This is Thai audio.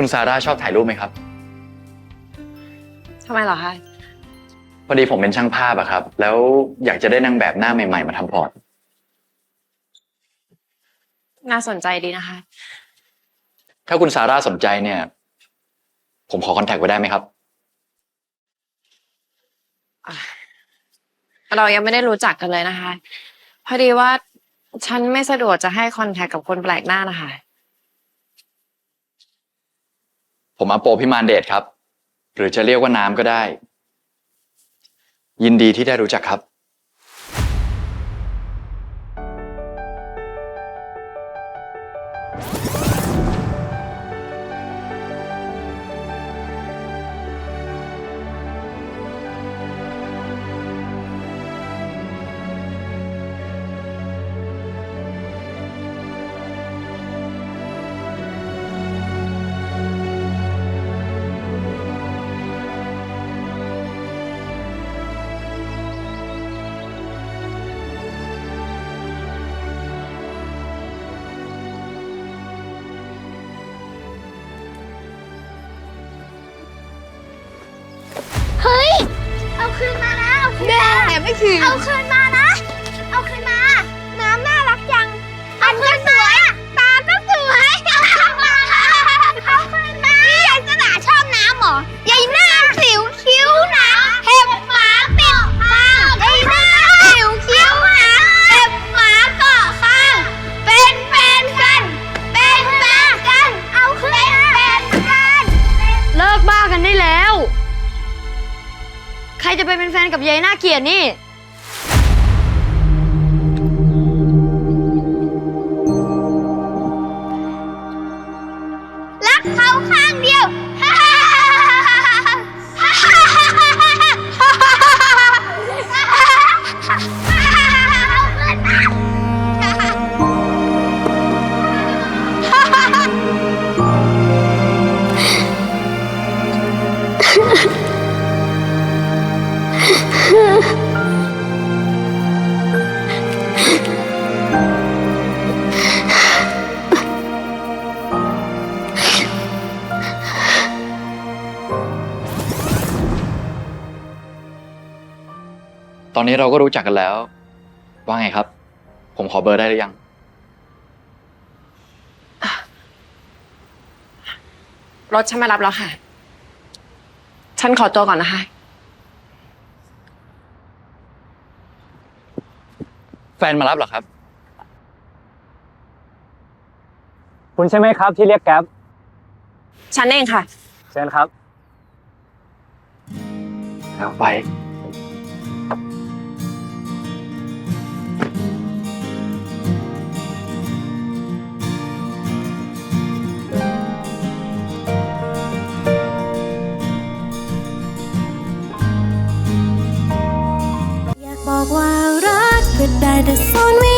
คุณซาร่าชอบถ่ายรูปไหมครับ ทำไมเหรอคะพอดีผมเป็นช่างภาพอะครับ แล้วอยากจะได้นางแบบหน้าใหม่ๆ มาทำพอร์ต น่าสนใจดีนะคะ ถ้าคุณซาร่าสนใจเนี่ย ผมขอคอนแทคไว้ได้ไหมครับ เรายังไม่ได้รู้จักกันเลยนะคะ พอดีว่าฉันไม่สะดวกจะให้คอนแทคกับคนแปลกหน้านะคะ ผมอาโปพิมานเดชครับ หรือจะเรียกว่าน้ำก็ได้ ยินดีที่ได้รู้จักครับ ไม่คืนเอาคืนมา จะไปเป็นแฟนกับยายน่าเกลียดนี่ อนนี้เราก็รู้จักกันแล้ว ว่าไงครับ ผมขอเบอร์ได้หรือยัง รถฉันมารับแล้วค่ะ ฉันขอตัวก่อนนะคะ แฟนมารับเหรอครับ คุณใช่ไหมครับที่เรียกแก๊ปฉันเองค่ะ เชิญครับ แล้วไป ว่ารักก็ได้แต่ซ่อนไว้